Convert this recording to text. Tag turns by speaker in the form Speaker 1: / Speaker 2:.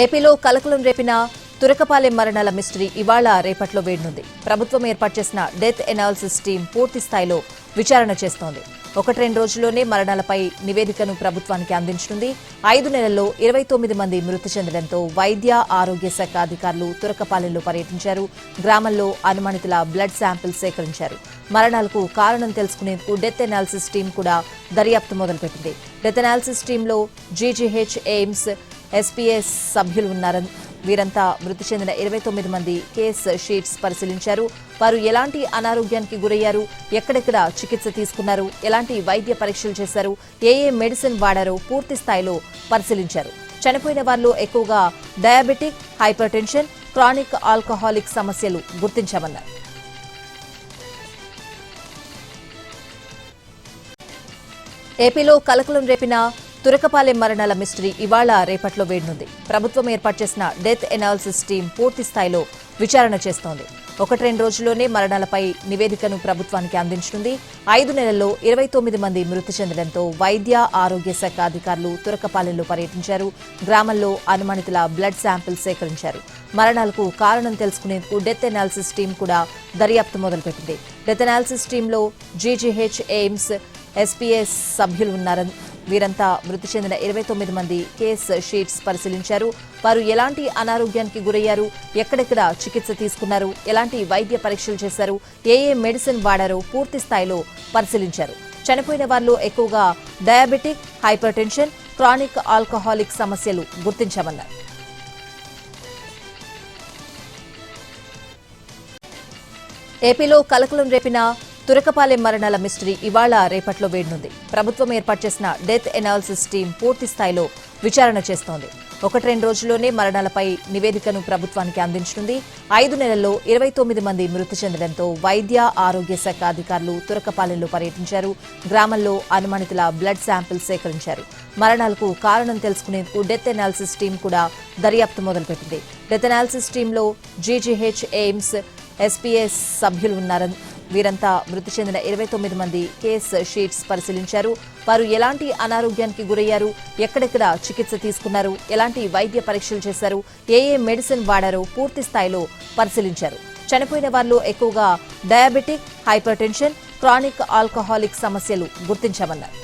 Speaker 1: ఏపీలో కలకలం రేపిన తురకపాలెం మరణాల మిస్టరీ ఇవాళ రేపట్లో వేడనుంది. ప్రభుత్వం ఏర్పాటు చేసిన డెత్ ఎనాలిసిస్ టీం పూర్తి స్థాయిలో విచారణ చేస్తోంది. ఒకటి రెండు రోజుల్లోనే మరణాలపై నివేదికను ప్రభుత్వానికి అందించనుంది. ఐదు నెలల్లో ఇరవై తొమ్మిది మంది మృతి చెందడంతో వైద్య ఆరోగ్య శాఖ అధికారులు తురకపాలెంలో పర్యటించారు. గ్రామంలో అనుమానితుల బ్లడ్ శాంపిల్ సేకరించారు. మరణాలకు కారణం తెలుసుకునేందుకు డెత్ ఎనాలిసిస్ టీం కూడా దర్యాప్తు మొదలుపెట్టింది. డెత్ ఎనాలిసిస్ టీంలో జీజీహెచ్ ఎయిమ్స్ ఎస్పీఎస్ సభ్యులు ఉన్నారని వీరంతా మృతి చెందిన ఇరవై తొమ్మిది మంది కేస్ షీట్స్ పరిశీలించారు. వారు ఎలాంటి అనారోగ్యానికి గురయ్యారు? ఎక్కడెక్కడ చికిత్స తీసుకున్నారు? ఎలాంటి వైద్య పరీక్షలు చేశారు? ఏ ఏ మెడిసిన్ వాడారో పూర్తి స్థాయిలో పరిశీలించారు. చనిపోయిన వారిలో ఎక్కువగా diabetic hypertension chronic alcoholic సమస్యలు గుర్తించామన్నారు. ఏపీలో కలకలం రేపిన తురకపాలెం మరణాల మిస్టరీ ఇవాళ రేపట్లో వేడనుంది. ప్రభుత్వం ఏర్పాటు చేసిన డెత్ ఎనాలిసిస్ టీం పూర్తి స్థాయిలో విచారణ చేస్తోంది. ఒకటి రెండు రోజుల్లోనే మరణాలపై నివేదికను ప్రభుత్వానికి అందించనుంది. ఐదు నెలల్లో ఇరవై తొమ్మిది మంది మృతి చెందడంతో వైద్య ఆరోగ్య శాఖ అధికారులు తురకపాలెంలో పర్యటించారు. గ్రామంలో అనుమానితుల బ్లడ్ శాంపిల్స్ సేకరించారు. మరణాలకు కారణం తెలుసుకునేందుకు డెత్ ఎనాలిసిస్ టీం కూడా దర్యాప్తు మొదలుపెట్టింది. డెత్ ఎనాలిసిస్ టీంలో జీజీహెచ్ ఎయిమ్స్ ఎస్పీఎస్ సభ్యులు ఉన్నారని వీరంతా మృతి చెందిన ఇరవై తొమ్మిది మంది కేసు షీట్స్ పరిశీలించారు. వారు ఎలాంటి అనారోగ్యానికి గురయ్యారు? ఎక్కడెక్కడ చికిత్స తీసుకున్నారు? ఎలాంటి వైద్య పరీక్షలు చేశారు? ఏ ఏ మెడిసిన్ వాడారో పూర్తి స్థాయిలో పరిశీలించారు. చనిపోయిన వారిలో ఎక్కువగా diabetic hypertension chronic alcoholic సమస్యలు గుర్తించామన్నారు. ఏపీలో కలకలం రేపిన తురకపాలెం మరణాల మిస్టరీ ఇవాళ రేపట్లో వేడనుంది. ప్రభుత్వం ఏర్పాటు చేసిన డెత్ ఎనాలిసిస్ టీం పూర్తి స్థాయిలో విచారణ చేస్తోంది. ఒకటి రెండు రోజుల్లోనే మరణాలపై నివేదికను ప్రభుత్వానికి అందించనుంది. ఐదు నెలల్లో ఇరవై తొమ్మిది మంది మృతి చెందడంతో వైద్య ఆరోగ్య శాఖ అధికారులు తురకపాలెంలో పర్యటించారు. గ్రామంలో అనుమానితుల బ్లడ్ శాంపిల్స్ సేకరించారు. మరణాలకు కారణం తెలుసుకునేందుకు డెత్ ఎనాలిసిస్ టీం కూడా దర్యాప్తు మొదలుపెట్టింది. డెత్ ఎనాలిసిస్ టీంలో జీజీహెచ్ ఎయిమ్స్ ఎస్పీఎస్ సభ్యులు ఉన్నారని వీరంతా మృతి చెందిన ఇరవై తొమ్మిది మంది కేస్ షీట్స్ పరిశీలించారు. వారు ఎలాంటి అనారోగ్యానికి గురయ్యారు? ఎక్కడెక్కడ చికిత్స తీసుకున్నారు? ఎలాంటి వైద్య పరీక్షలు చేశారు? ఏ ఏ మెడిసిన్ వాడారో పూర్తి స్థాయిలో పరిశీలించారు. చనిపోయిన వారిలో ఎక్కువగా diabetic hypertension chronic alcoholic సమస్యలు గుర్తించామన్నారు.